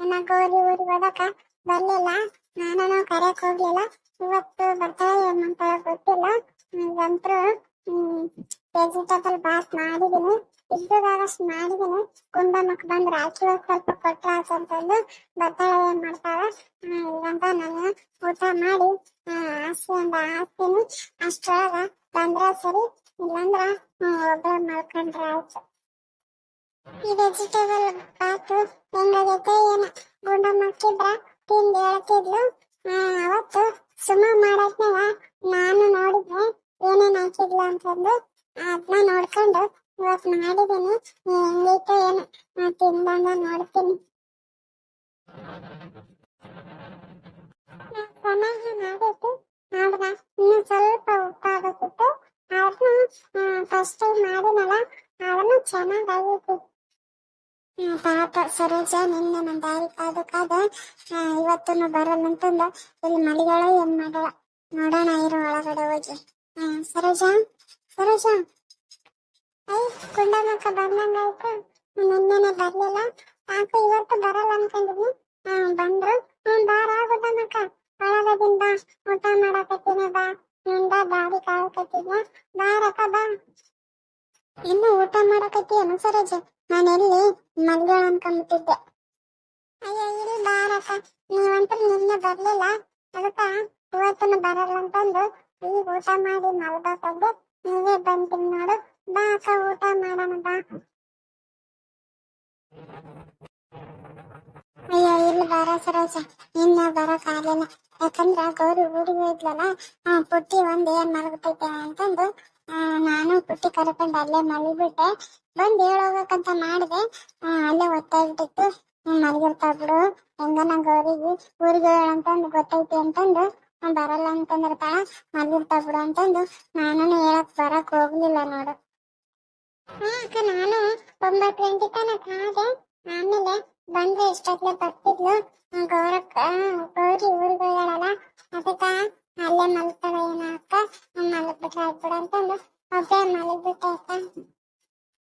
ನನ್ನ ಗೌರಿ ಊರಿಗೆ ಹೋದಕ ಬರ್ಲಿಲ್ಲ. ನಾನು ಕರೆಯಕ್ ಹೋಗ್ಲಿಲ್ಲ. ಇವತ್ತು ಬರ್ತಾಳೆ ಏನ್ ಮಾಡ್ತಾಳ ಗೊತ್ತಿಲ್ಲ. ಈಗಂತೂ ವೆಜಿಟೇಬಲ್ ಬಾತ್ ಮಾಡಿದೀನಿ ಇದ್ದದಾಗಷ್ಟು ಮಾಡಿದೀನಿ ಕುಂಬ ಮಕ್ ಬಂದ್ರೆ ಆಕಿ ಒಂದ್ ಸ್ವಲ್ಪ ಕೊಟ್ರ ಅಂತಂದು ಬರ್ತಾಳೆ ಏನ್ ಮಾಡ್ತಾಳ ಈಗಂತ ನಾನು ಊಟ ಮಾಡಿ ಆಸೆಯಿಂದ ಹಾಕ್ತೀನಿ. ಅಷ್ಟ್ರೊಳಗ ಬಂದ್ರ ಸರಿ. ಇಲ್ಲಂದ್ರ ಒಬ್ಬ ಮಾಡ್ಕೊಂಡ್ರೆ ಆಯ್ತು. ಈ ವೆಜಿಟೇಬಲ್ ಬಾತು ಹೆಂಗಾಗೈತೆ ಏನ? ಗುಂಡಮ್ಮ ಮಕ್ಕಿದ್ರ ತಿಂದು ಹೇಳ್ತಿದ್ಲು. ಅವತ್ತು ಸುಮ ಮಾಡತ್ನಾಗ ನಾನು ನೋಡಿದ್ದೆ ಏನೇನ್ ಹಾಕಿದ್ಲು ಅಂತಂದು. ಅದನ್ನ ನೋಡ್ಕೊಂಡು ಇವತ್ ಮಾಡಿದೀನಿ. ಹೆಂಗೈತೆ ಏನು? ತಿಂದಂಗ ನೋಡ್ತೀನಿ. ಚೆನ್ನಾಗಿ ಮಾಡೈತಿ ಆದ್ರ ಇನ್ನು ಸ್ವಲ್ಪ ಉಪ್ಪಾಗತ್ತಿತ್ತು ಅದನ್ನ ಫಸ್ಟ್ ಟೈಮ್ ಮಾಡಿನಲ್ಲ ಅದನ್ನು ಚೆನ್ನಾಗಾಗೈತಿ ಹ್ಮ್, ಪಾಪ ಸರೋಜ, ನಿನ್ನೆ ನನ್ನ ದಾರಿ ಕಾದು ಕಾದ ಇವತ್ತೂ ಬರಲ್ಲ ಅಂತಂದ. ಇಲ್ಲಿ ಮಳಿಗಳ ಏನ್ ಮಾಡಲ್ಲ ನೋಡೋಣ, ಇರು ಒಳಗಡೆ ಹೋಗಿ. ಸರೋಜ ಸರೋಜ. ಐ ಕುಂಡಮಕ್ಕ ಬಂದಂಗಾಯ್ತು ನಿನ್ನೆನೆ ಬರ್ಲಿಲ್ಲ. ಸಾಕು ಇವತ್ತು ಬರಲ್ಲ ಅನ್ಕೊಂಡಿದ್ನಿ. ಬಂದ್ರು. ಹ್ಮ್ ಬಾರ ಗುಡ್ಡಮಕ್ಕ ಒಳಗದಿಂದ ಊಟ ಮಾಡಕತ್ತೀನಿ, ಬಾ. ನಿಂದ ದಾರಿ ಕಾಳಕತ್ತಿದ್ನ ಬಾರಕ್ಕ ಬಾ. ಇನ್ನು ಊಟ ಮಾಡಕತ್ತೀಯನು, ಸರೋಜ? ನಾನೆಲ್ಲಿ ಮಲ್ಗಳ ಅನ್ಕೊಂಡ್ಬಿಟ್ಟಿದ್ದೆ. ಅಯ್ಯೋ ಇಲ್ಲಿ ಬಾರಕ್ಕ ನೀವಂತೂ ನಿನ್ನೆ ಬರ್ಲಿಲ್ಲ. ಅದಕ್ಕ ಇವತ್ತನ್ನು ಬರಲ್ಲ ಅಂತಂದು ಈ ಊಟ ಮಾಡಿ ಮಲ್ಬೇಕಾದ್ರೆ ನೀವೇ ಬಂತೀನಿ ನೋಡು. ಬಾ ಅಕ್ಕ, ಊಟ ಮಾಡೋಣ, ಬಾ. ಅಯ್ಯೋ ಇಲ್ಲಿ ಬರ ಸರೋಜ. ಇನ್ನ ಬರಕ್ ಆಗ್ಲಿಲ್ಲ ಯಾಕಂದ್ರ ಗೌರಿ ಊರಿಗೆ ಹೋಯ್ದ್ಲಲ್ಲ ಆ ಪುಟ್ಟಿ ಒಂದ್ ಏನ್ ಮಲಗ್ತೈತೆ ಅಂತಂದು ನಾನು ಪುಟ್ಟಿ ಕರ್ಕೊಂಡು ಅಲ್ಲೇ ಮಲಗಿಬಿಟ್ಟೆ. ಬಂದು ಹೇಳೋಗಕ್ಕಂತ ಮಾಡಿದೆ. ಅಲ್ಲೇ ಒತ್ತಾಗ್ಬಿಟ್ಟಿತ್ತು ಮಲಗಿರ್ತಾಳ ಬಿಡು ಗೌರಿಗೆ, ಊರಿಗೆ ಅಂತಂದು ಗೊತ್ತೈತಿ ಅಂತಂದು. ಬರಲ್ಲ ಅಂತಂದಿರ್ತಾಳ ಮಲಗಿರ್ತಾಳ ಬಿಡು ಅಂತಂದು. ನಾನು ಹೇಳಕ್ ಬರಕ್ ಹೋಗ್ಲಿಲ್ಲ ನೋಡು. ಹಾ ಅಕ್ಕ, ನಾನು ಒಂಬತ್ತು ಗಂಟೆ ತನಕ ಕಾದೆ ಆಮೇಲೆ ಬಂದ್ರೆ ಇಷ್ಟೊತ್ಲೆ ಬರ್ತಿದ್ಲು. ಗೌರಕ್ಕ, ಗೌರಿ ಊರಿಗೆ ಹೋಗ್ಯಾಳಲ್ಲ ಅದಕ್ಕ ಅಲ್ಲೇ ಮಲ್ತಾಳ ಏನ ಅಕ್ಕ ಮಲಗ್ಬಿಟ್ರೆ ಆಗ್ಬಿಡು ಅಂತಂದು. ಒಬ್ಬೇ ಮಲಗ್ಬಿಟ್ಟೆ ಅಕ್ಕ.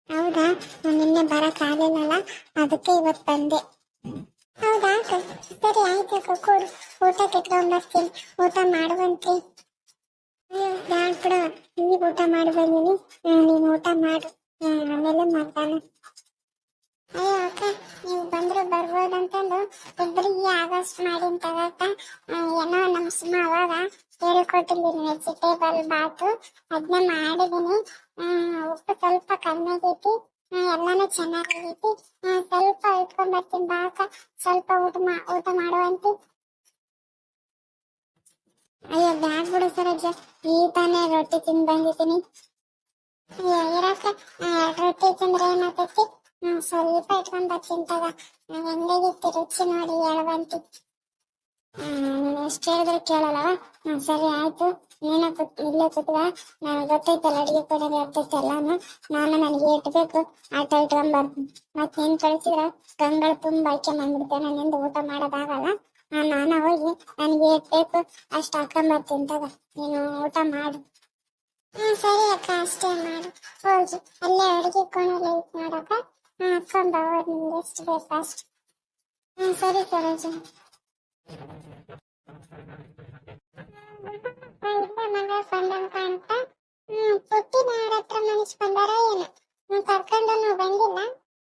ಹೌದಾ? ನಾನ್ ನಿನ್ನೆ ಬರಕ್ ಆಗ್ಲಿಲ್ಲಲ್ಲ, ಅದಕ್ಕೆ ಇವತ್ತು ಬಂದೆ. ಹೌದಾ ಸರಿ ಆಯ್ತು ಅಕ್ಕ, ಕೂಡು. ಊಟ ಕಿತ್ಕೊಂಡ್ ಬರ್ತೀನಿ. ಊಟ ಮಾಡುವಂತ್ರಿ ಅಯ್ಯೋ ಬ್ಯಾಡ್ ಬಿಡು ಈಗ ಊಟ ಮಾಡಿ ಬಂದೀನಿ ನೀನು ಊಟ ಮಾಡು. ಆಮೇಲೆ ಅಯ್ಯೋ ಅಕ್ಕ ನೀವು ಬಂದ್ರು ಬರ್ಬೋದಂತಂದು ಇಬ್ಬರಿಗೆ ಆಗಸ್ಟ್ ಮಾಡಿ ತಗಕ್ಕ ಏನೋ ನಮ್ಮ ಸುಮ್ಮ ಅವಾಗ ಹೇಳ್ಕೊಟ್ಟಿದ್ದೀನಿ ವೆಜಿಟೇಬಲ್ ಬಾತು ಅದನ್ನ ಮಾಡಿದ್ದೀನಿ ಹ್ಮ್, ಉಪ್ಪು ಸ್ವಲ್ಪ ಕಡಿಮೆ ಆಗೈತಿ ಹ್ಮ್, ಎಲ್ಲಾನು ಚೆನ್ನಾಗೈತಿ ಹ್ಮ್, ಸ್ವಲ್ಪ ಇಟ್ಕೊಂಡ್ ಬರ್ತೀನಿ ಬಾ ಅಕ್ಕ ಸ್ವಲ್ಪ ಊಟ ಮಾ ಊಟ ಮಾಡುವಂತಿ ಅಯ್ಯೋ ಬ್ಯಾಡ್ ಬಿಡು ಸರೋಜ ಈ ತಾನೇ ರೊಟ್ಟಿ ತಿಂದು ಬಂದಿದ್ದೀನಿ ಅಯ್ಯೋ ಇರಕ್ಕ ಎರಡು ರೊಟ್ಟಿ ತಿಂದ್ರೆ ಏನಾಗ್ತೈತಿ ಹ್ಮ್ ಸ್ವಲ್ಪ ಇಟ್ಕೊಂಡ್ ಬರ್ತೀನಿ ತಗ ಹ್ಮ್, ಹೆಂಗಾಗಿತ್ತು ರುಚಿ ನೋಡಿ ಹೇಳುವಂತಿ ಎಷ್ಟು ಹೇಳಿದ್ರೆ ಕೇಳಲ್ಲ ಹ್ಮ್ ಸರಿ ಆಯ್ತು ನೀನ ಇಲ್ಲ ಇಲ್ಲೇ ಕೂತ್ಗ ನನಗೆ ಗೊತ್ತೈತಲ್ಲ ಅಡಿಗೆ ಕೊಡೋದು ಇರ್ತೈತೆ ಎಲ್ಲಾನು ನಾನು ನನಗೆ ಇಟ್ಬೇಕು ಆಟ ಇಟ್ಕೊಂಡ್ ಬರ್ತೀನಿ ಮತ್ ನೀನ್ ಕಳಿಸಿದ್ರ ಗಂಗಳ ತುಂಬಾ ಐಕೆ ಬಂದ್ಬಿಡ್ತೇನೆ ನಿಂದು ಊಟ ಮಾಡೋದಾಗಲ್ಲ ನಾನು ಹೋಗಿ ನನಗೆ ಇಟ್ಬೇಕು ಅಷ್ಟು ಹಾಕೊಂಡ್ ಬರ್ತೀನಿ ನೀನು ಊಟ ಮಾಡು ಹ್ಮ್ ಸರಿ ಅಕ್ಕ ಅಷ್ಟೇ ಮಾಡು. ಹೋಗಿ ಅಲ್ಲೇ ಅಡಿಗೆ ಕೋಣೆಲ್ಲ ಇಟ್ ಮಾಡಕ್ಕ? ಹಾಕೊಂಡ್ ಬಾ ನಿಮ್ಗೆ ಎಷ್ಟು ಬೇಕು ಅಷ್ಟು. ಹ್ಮ್, ಸರಿ, ಸರೋಜ. ಇಲ್ಲೇ ಮಗ ಬಂದಂತ ಅಂತ ಪುಟ್ಟಿನ ಯಾರ ಹತ್ರ ಮನಸ್ಕೊಂಡಾರ ಏನು ಹ್ಮ್ ಕರ್ಕೊಂಡು ಬಂದಿಲ್ಲ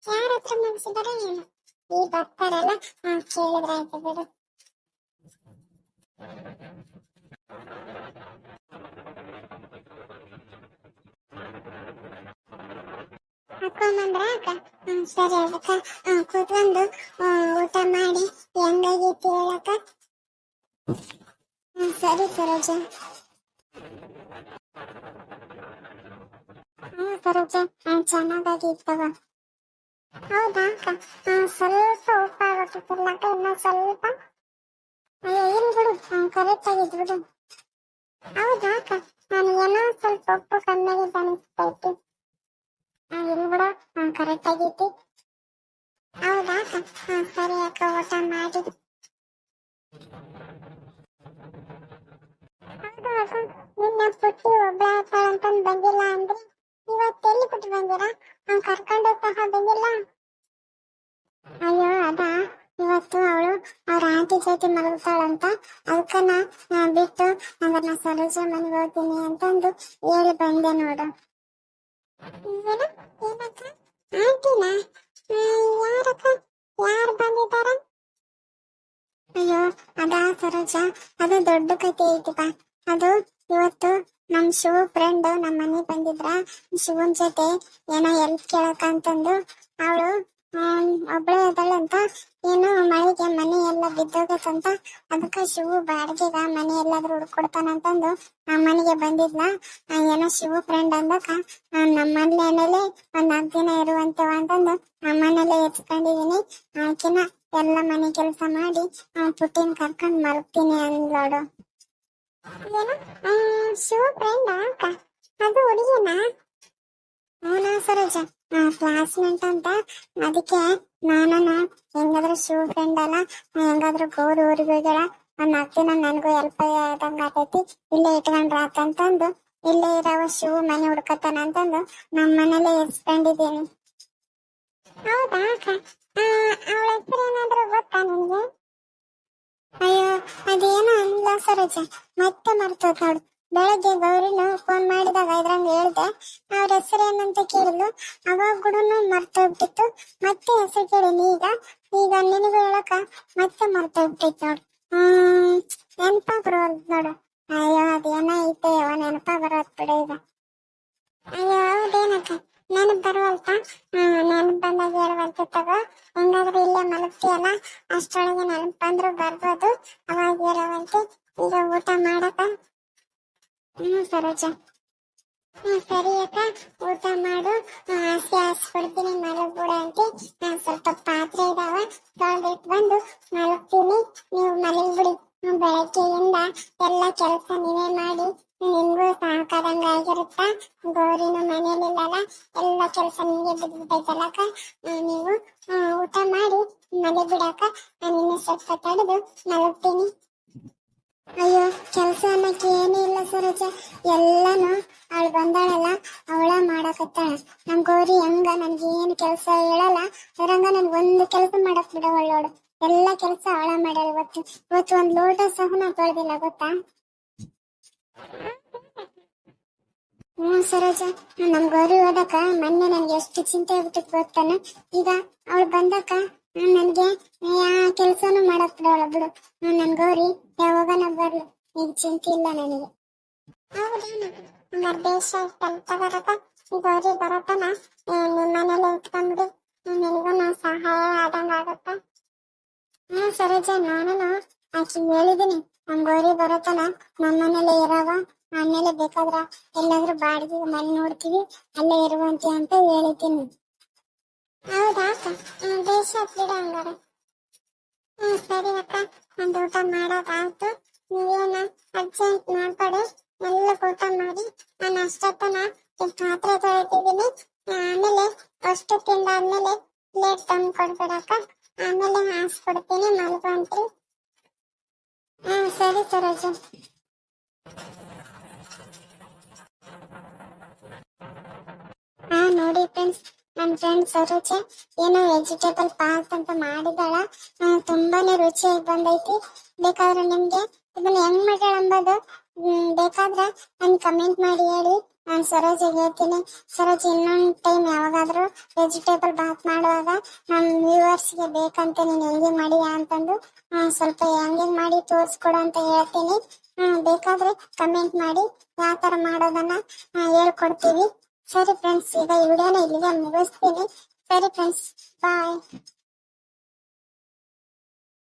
ಯಾರ ಹತ್ರ ಮನಸ್ಸಿದಾರ ಏನು ಈ ಬರ್ತಾರಲ್ಲ ಹ್ಮ್ ಕೇಳಿದ್ರೆ ಆಯ್ತು ಬಿಡು ಹಾಕೊಂಬಂದ್ರ ಅಕ್ಕ. ಹ್ಮ್, ಸರಿ ಅದಕ್ಕ ಹ್ಮ್, ಕೂತ್ಕೊಂಡು ಊಟ ಮಾಡಿ ಹೆಂಗಾಗೈತಿ ಹೇಳಕ್ಕ ಹ್ಮ್, ಸರಿ ಸರೋಜ. ಹ್ಮ್ ಸರೋಜ, ಹ್ಮ್ ಚೆನ್ನಾಗಾಗಿತ್ತವ ಹೌದಾ ಅಕ್ಕ? ಹ್ಮ್, ಸ್ವಲ್ಪ ಉಪ್ಪಾಗತ್ತಿಲ್ಲ ಅಕ್ಕ ಸ್ವಲ್ಪ. ಅಯ್ಯೋ ಇಲ್ ಬಿಡು. ಹ್ಮ್ ಕರೆಕ್ಟ್ ಆಗಿದ್ ಬಿಡು. ಹೌದಾ ಅಕ್ಕ? ನಾನು ಏನೋ ಸ್ವಲ್ಪ ಉಪ್ಪು ಕಮ್ಮಿ ಆಗಿದೆ ಅನಿಸ್ತೈತಿ ಹ್ಮ್ ಇಲ್ ಬಿಡು ಹ್ಮ್ ಕರೆಕ್ಟ್ ಆಗೈತಿ ಹೌದಾ ಅಕ್ಕ ಹ್ಮ್ ಸರಿ ಅಕ್ಕ ಊಟ ಮಾಡಿ ಹೌದು ಅಕ್ಕ ನಿನ್ನೆ ಪುಟ್ಟಿ ಒಬ್ಬಳೆ ಆಗ್ತಾಳ ಅಂತಂದ್ ಬಂದಿಲ್ಲ ಅಂದ್ರೆ ಇವತ್ತು ಬಂದಿರಾ ಅವ್ನ್ ಕರ್ಕೊಂಡು ಸಹ ಬಂದಿಲ್ಲ ಅಯ್ಯೋ, ಅದ. ಇವತ್ತು ಅವಳು ಅವ್ರ ಆಂಟಿ ಜೊತೆ ಮಲಗ್ತಾಳಂತ. ಅದಕ್ಕ ನಾ ನಾ ಬಿಟ್ಟು ಹಂಗಾರೆ ನಾ ಸರೋಜ ಮನೆಗೆ ಹೋಗ್ತೀನಿ ಅಂತಂದು ಹೇಳಿ ಬಂದೆ ನೋಡು. ಆಂಟಿನಾ? ಯಾರಕ್ಕ? ಯಾರು ಬಂದಿದ್ದಾರ? ಅಯ್ಯೋ, ಅದಾ ಸರೋಜ. ಅದು ದೊಡ್ಡ ಕತೆ ಐತಿಪ್ಪ. ಅದು ಇವತ್ತು ನಮ್ ಶಿವ ಫ್ರೆಂಡ್ ನಮ್ಮ ಮನೆ ಬಂದಿದ್ರ ಶಿವನ್ ಜೊತೆ ಏನೋ ಹೆಲ್ಪ್ ಕೇಳಕ ಅಂತಂದು, ಅವಳು ಒಬ್ಳೆ ಅಂತ, ಏನು ಮಳೆಗೆ ಮನೆ ಎಲ್ಲ ಬಿದ್ದೋಗತ್ತಂತ, ಅದಕ್ಕ ಶಿವು ಬಾಡಿಗೆಗ ಮನೆ ಎಲ್ಲಾದ್ರೂ ಹುಡ್ಕೊಡ್ತಾನಂತಂದು ನಮ್ಮ ಮನೆಗೆ ಬಂದಿದ್ಲ. ಏನೋ ಶಿವ ಫ್ರೆಂಡ್ ಅಂದಕ್ಕ ನಮ್ಮ ಮನೇಲೆ ಒಂದ್ ನಾಲ್ಕು ದಿನ ಇರುವಂತವ ಅಂತಂದು ನಮ್ಮ ಮನೇಲೆ ಎತ್ಕೊಂಡಿದೀನಿ. ಆಕಿನ ಎಲ್ಲ ಮನೆ ಕೆಲಸ ಮಾಡಿ ಪುಟ್ಟಿನ ಕರ್ಕೊಂಡ್ ಮಲಗ್ತೀನಿ ಅಂದ್ಲೋಡು ಏನು? ಶಿವ ಫ್ರೆಂಡ್ ಅಕ್ಕ? ಅದು ಹುಡುಗಿನ? ಅವನ ಸರೋಜ? ಕ್ಲಾಸ್ಮೇಟ್ ಅಂತ. ಅದಕ್ಕೆ ನಾನು ಹೆಂಗಾದ್ರೂ ಶಿವ ಫ್ರೆಂಡ್ ಅಲ್ಲ? ಹೆಂಗಾದ್ರೂ ಗೌರಿ ಊರಿಗೋಗ್ಯಾಳ? ಒಂದ್ ನಾಲ್ಕು ನನಗೂ ಹೆಲ್ಪ್ ಆದಂಗ ಆತೈತಿ. ಇಲ್ಲೇ ಇಟ್ಕೊಂಡ್ರ ಅಂತಂದು. ಇಲ್ಲೇ ಇರವ ಶಿವ ಮನೆ ಹುಡ್ಕತಾನ ಅಂತಂದು. ನಮ್ಮ ಮನೇಲೆ ಎಸ್ಕೊಂಡಿದ್ದೀನಿ ಹೌದಾ ಅಕ್ಕ? ಅವಳ ಹೆಸರು ಏನಾದ್ರೂ ಗೊತ್ತಾ ನಿಮ್ಗೆ ಅಯ್ಯೋ, ಅದೇನೋ ಅಲ್ಲ ಸರೋಜ. ಮತ್ತೆ ಮರ್ತೋದ್ ನೋಡು ಬೆಳಗ್ಗೆ ಗೌರಿನ ಫೋನ್ ಮಾಡಿದಾಗ ಇದ್ರಂಗ ಹೇಳ್ದೆ, ಅವ್ರ ಹೆಸರು ಏನಂತ ಕೇಳಿದ್ಲು. ಅವಾಗ ಕೂಡ ಮರ್ತೋಗ್ಬಿಟ್ಟಿತ್ತು. ಮತ್ತೆ ಹೆಸರು ಕೇಳಿನಿ ಈಗ ಈಗ ನಿನಗೂ ಹೇಳಕ ಮತ್ತೆ ಮರ್ತೋಗ್ಬಿಟ್ಟಿತ್ತು ನೋಡು. ಹ್ಮ್ ನೆನಪ ಬರೋದ್ ನೋಡು. ಅಯ್ಯೋ ಅದೇನ ಐತೆ, ಅವ ನೆನಪ ಬರೋದ್ ಬಿಡು ಈಗ. ಅಯ್ಯೋ, ಹೌದೇನಕ್ಕ? ನೆನಪು ಬರುವಲ್ತ? ನೆನಪು ಬಂದಾಗ ಹೇಳುವಂತ ತಗೋ. ಹೆಂಗಾದ್ರೂ ಇಲ್ಲೇ ಮಲಗ್ತೀಯಲ್ಲ? ಅಷ್ಟೊಳಗೆ ನೆನಪು ಬಂದ್ರು ಬರ್ಬೋದು. ಅವಾಗ ಹೇಳುವಂತೆ. ಈಗ ಊಟ ಮಾಡಕ ಹ್ಮ್, ಸರೋಜ. ಹ್ಮ್, ಸರಿ ಅಕ್ಕ. ಊಟ ಮಾಡು. ಹಾಸಿ ಹಾಸ್ಕೊಡ್ತೀನಿ ಮಲಗ್ಬಿಡ ಅಂತೆ ಸ್ವಲ್ಪ ಪಾತ್ರೆ ಇದಾವ, ತೊಳ್ದಿಟ್ ಬಂದು ಮಲಗ್ತೀನಿ. ನೀವು ಮಲಗ್ಬಿಡಿ. ಬೆಳಗ್ಗೆಯಿಂದ ಎಲ್ಲ ಕೆಲಸ ನೀವೇ ಮಾಡಿ. ನಿಮ್ಗೂ ಸಾಕಾದಂಗ ಆಗಿರುತ್ತ? ಗೌರಿನ ಮನೇಲಿಲ್ಲಲ್ಲ ಎಲ್ಲ ಕೆಲಸ ನಿಮ್ಗೆ ಬಿದ್ಬಿಟ್ಟೈತಲ್ಲಕ್ಕ ನೀವು ಊಟ ಮಾಡಿ ಮನೆ ಬಿಡಾಕ ನಾನು ಸ್ವಲ್ಪ ತಡೆದು ಮಲಗ್ತೀನಿ. ಅಯ್ಯೋ, ಕೆಲಸ ಅನ್ನಕ್ಕೆ ಏನೂ ಇಲ್ಲ ಸರೋಜ. ಎಲ್ಲಾನು ಅವಳು ಬಂದಾಳಲ್ಲ, ಅವಳ ಮಾಡಕತ್ತಾಳ. ನಮ್ ಗೌರಿ ಹಂಗ ನನ್ಗೆ ಏನು ಕೆಲಸ ಹೇಳಲ್ಲ, ಅದ್ರಂಗ ನನ್ ಒಂದು ಕೆಲಸ ಮಾಡಕ್ ಬಿಡವಳ್ಳೋಳು ಎಲ್ಲ ಕೆಲಸ ಅವಳ ಮಾಡ್ಯಾಳ ಇವತ್ತು. ಇವತ್ತು ಒಂದ್ ಲೋಟ ಸಹ ನಾ ತೊಳ್ದಿಲ್ಲ, ಗೊತ್ತಾ? ಹ್ಞೂ ಸರೋಜ, ನಮ್ ಗೌರಿ ಹೋದಕ ಮೊನ್ನೆ ನನ್ಗೆ ಎಷ್ಟು ಚಿಂತೆ ಆಗ್ಬಿಟ್ಟಿತ್ತು ಗೊತ್ತಾನ? ಈಗ ಅವಳು ಬಂದಕ ನನ್ಗೆ ಯಾ ಕೆಲ್ಸನೂ ಮಾಡಕ್ ಬಿಡೋಳ ಬಿಡು. ನನ್ ಗೌರಿ ಯಾವಾಗನ ಬರ್ಲು? ಈಗ ಚಿಂತೆ ಇಲ್ಲ ನನಗೆ. ಮರ್ದೇಶ ಕೆಲಸ ಬರಕ ಗೌರಿ ಬರತನ? ನಿಮ್ಮ ಮನೇಲಿ ಇಟ್ಕೊಂಡ್ಬಿಡಿ. ನಿನಗೂ ನಾ ಸಹಾಯ ಆದಂಗ ಆಗತ್ತ. ಹ್ಞೂ ಸರೋಜ ನಾನು ಆಕಿ ಹೇಳಿದೀನಿ. ನಮ್ ಗೌರಿ ಬರತನ ನಮ್ಮ ಮನೇಲೆ ಇರವ. ಆಮೇಲೆ ಬೇಕಾದ್ರ ಎಲ್ಲಾದ್ರೂ ಬಾಡಿಗೆ ಮನೆ ನೋಡ್ತೀವಿ. ಅಲ್ಲೇ ಇರುವಂತೆ ಅಂತ ಹೇಳಿದ್ದೀನಿ. ಹೌದಾ? ಅಕ್ಕ ಬೇಷ್ ಬಿಡು ಹಂಗಾರೆ ಹ್ಮ್ ಸರಿ ಅಕ್ಕ ಒಂದು ಊಟ ಮಾಡೋದಾಯ್ತು. ನೀವೇನ ಅರ್ಜೆಂಟ್ ಮಾಡ್ಕೊಡಿ. ಎಲ್ಲ ಊಟ ಮಾಡಿ. ನಾನು ಅಷ್ಟೊತ್ತನ ಪಾತ್ರೆ ತೊಳಿತಿದ್ದೀನಿ. ಆಮೇಲೆ ಅಷ್ಟು ತಿಂದಾದ್ಮೇಲೆ ಪ್ಲೇಟ್ ತಂದು ಕೊಡ್ಬಿಡಕ್ಕ. ಆಮೇಲೆ ಹಾಸ್ಕೊಡ್ತೀನಿ ಮಲ್ಕೊಂತ್ರಿ ಹ್ಮ್, ಸರಿ ಸರೋಜ. ಹಾ, ನೋಡಿ ಫ್ರೆಂಡ್ಸ್ ನನ್ನ ಫ್ರೆಂಡ್ ಸರೋಜ, ಏನೋ ವೆಜಿಟೇಬಲ್ ಪಾಸ್ ಅಂತ ಮಾಡಿದಾಳ. ತುಂಬಾನೇ ರುಚಿಯಾಗಿ ಬಂದೈತಿ. ಬೇಕಾದ್ರೆ ನಿಮ್ಗೆ ಇದನ್ನ ಹೆಂಗ್ ಮಾಡ್ಯಾಳ ಬೇಕಾದ್ರೆ ನನ್ ಕಮೆಂಟ್ ಮಾಡಿ ಹೇಳಿ. ನಾನು ಸರೋಜಿಗೆ ಹೇಳ್ತೀನಿ. ಸರೋಜ್, ಇನ್ನೊಂದು ಟೈಮ್ ಯಾವಾಗಾದ್ರೂ ವೆಜಿಟೇಬಲ್ ಬಾತ್ ಮಾಡುವಾಗ ನಮ್ಮ ವ್ಯೂವರ್ಸ್ಗೆ ಬೇಕಂತ ನೀನು ಹೆಂಗೆ ಮಾಡಿಯಾ ಅಂತಂದು ಸ್ವಲ್ಪ ಹೆಂಗೆ ಮಾಡಿ ತೋರಿಸ್ಕೊಡು ಅಂತ ಹೇಳ್ತೀನಿ. ಬೇಕಾದ್ರೆ ಕಮೆಂಟ್ ಮಾಡಿ. ಯಾವ ತರ ಮಾಡೋದನ್ನ ಹೇಳ್ಕೊಡ್ತೀವಿ. ಸರಿ ಫ್ರೆಂಡ್ಸ್ ಈಗ ಈ ವಿಡಿಯೋನ ಇಲ್ಲಿಗೆ ಮುಗಿಸ್ತೀನಿ ಸರಿ ಫ್ರೆಂಡ್ಸ್ ಬಾಯ್